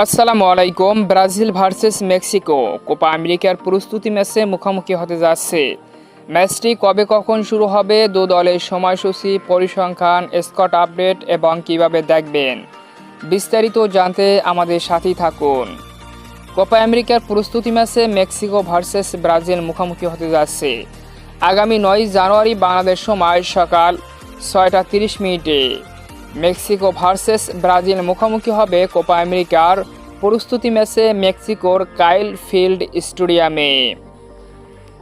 আসসালামু আলাইকুম, Brazil versus Mexico. Copa আমেরিকার প্রস্তুতি ম্যাচে মুখোমুখি হতে যাচ্ছে। ম্যাচটি কবে কখন শুরু হবে, দু দলের সময়সূচি, পরিসংখ্যান, স্কট আপডেট এবং কীভাবে দেখবেন, বিস্তারিত জানতে আমাদের সাথেই থাকুন। কোপা আমেরিকার প্রস্তুতি ম্যাচে মেক্সিকো ভার্সেস ব্রাজিল মুখোমুখি হতে যাচ্ছে। আগামী নয় জানুয়ারি বাংলাদেশ সময় সকাল ছয়টা তিরিশ মিনিটে। মেক্সিকো ভার্সেস ব্রাজিল মুখোমুখি হবে কোপা আমেরিকার প্রস্তুতি ম্যাচে মেক্সিকোর কাইল ফিল্ড স্টেডিয়ামে।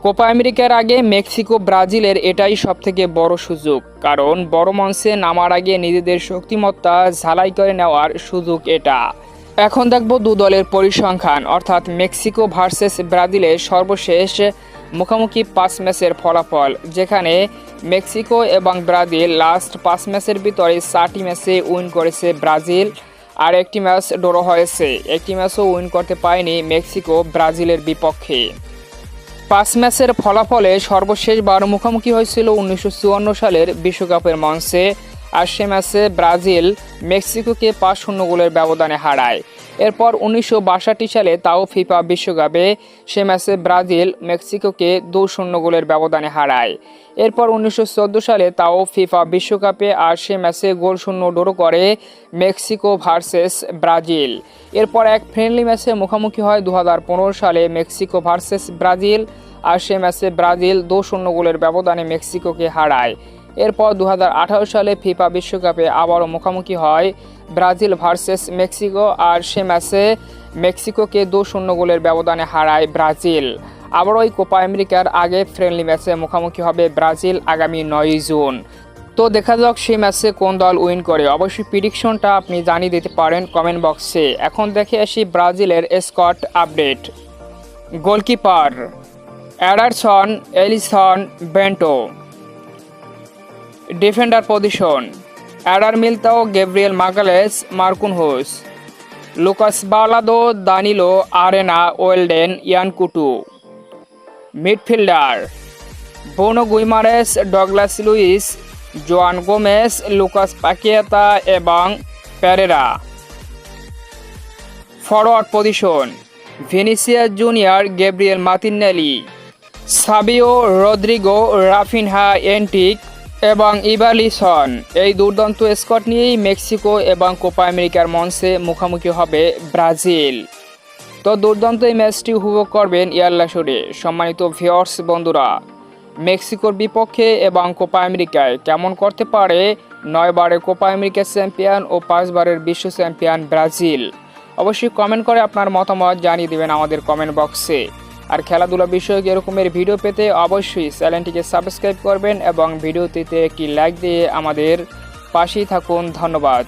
কোপা আমেরিকার আগে মেক্সিকো ব্রাজিলের এটাই সবথেকে বড় সুযোগ, কারণ বড় মঞ্চে নামার আগে নিজেদের শক্তিমত্তা ঝালাই করে নেওয়ার সুযোগ এটা। এখন দেখব দু দলের পরিসংখ্যান, অর্থাৎ মেক্সিকো ভার্সেস ব্রাজিলের সর্বশেষ মুখোমুখি পাঁচ ম্যাচের ফলাফল, যেখানে মেক্সিকো এবং ব্রাজিল লাস্ট পাঁচ ম্যাচের ভিতরে চারটি ম্যাচে উইন করেছে ব্রাজিল। আর একটি ম্যাচ ড্র হয়েছে। একটি ম্যাচও উইন করতে পারেনি মেক্সিকো, ব্রাজিলের বিপক্ষে। পাঁচ ম্যাচের ফলাফলে সর্বশেষবার মুখোমুখি হয়েছিল উনিশশো চুয়ান্ন সালের বিশ্বকাপের মঞ্চে। আর সে ম্যাচে ব্রাজিল মেক্সিকোকে পাঁচ শূন্য গোলের ব্যবধানে হারায়। এরপর উনিশশো বাষট্টি সালে তাও ফিফা বিশ্বকাপে সে ম্যাচে ব্রাজিল মেক্সিকোকে দু শূন্য গোলের ব্যবধানে হারায়। এরপর উনিশশো চোদ্দ সালে তাও ফিফা বিশ্বকাপে আর সে ম্যাচে গোল শূন্য ডোরো করে মেক্সিকো ভার্সেস ব্রাজিল। এরপর এক ফ্রেন্ডলি ম্যাচে মুখোমুখি হয় দু হাজার পনেরো সালে মেক্সিকো ভার্সেস ব্রাজিল, আর সে ম্যাচে ব্রাজিল দু শূন্য গোলের ব্যবধানে মেক্সিকোকে হারায়। এরপর দু হাজার আঠারো সালে ফিফা বিশ্বকাপে আবারও মুখোমুখি হয় ব্রাজিল ভার্সেস মেক্সিকো আর সে ম্যাচে মেক্সিকোকে দু শূন্য গোলের ব্যবধানে হারায় ব্রাজিল। আবারও কোপা আমেরিকার আগে ফ্রেন্ডলি ম্যাচে মুখোমুখি হবে ব্রাজিল আগামী নয় জুন। তো দেখা যাক সেই ম্যাচে কোন দল উইন করে। অবশ্যই প্রিডিকশনটা আপনি জানিয়ে দিতে পারেন কমেন্ট বক্সে। এখন দেখে আসি ব্রাজিলের squad update. Goalkeeper Ederson, Alisson, Bento. Defender position Eder Militao Gabriel Magalhaes Marquinhos Lucas Beraldo Danilo Arana ওয়েলডেন Yan Couto midfielder Bruno Guimaraes Douglas Luiz Joao Gomes Lucas Paqueta এবং Pereira forward position Vinicius Junior Gabriel Martinelli Savio Rodrygo Raphinha Endrick এবং Evanilson এই দুর্দান্ত Scott নিয়েই Mexico এবং Copa আমেরিকার মঞ্চে মুখোমুখি হবে ব্রাজিল। তো দুর্দান্ত এই ম্যাচটি উপভোগ করবেন ইয়াল্লাসরে সম্মানিত ভিওর্স বন্ধুরা, মেক্সিকোর বিপক্ষে এবং কোপা আমেরিকায় কেমন করতে পারে নয়বারের কোপা আমেরিকা চ্যাম্পিয়ন ও পাঁচবারের বিশ্ব চ্যাম্পিয়ন ব্রাজিল? অবশ্যই কমেন্ট করে আপনার মতামত জানিয়ে দেবেন আমাদের কমেন্ট বক্সে আর খেলাধুলা বিষয়ক এরকমের ভিডিও পেতে অবশ্যই চ্যানেলটিকে সাবস্ক্রাইব করবেন এবং ভিডিওটিতে একটি লাইক দিয়ে আমাদের পাশেই থাকুন। ধন্যবাদ।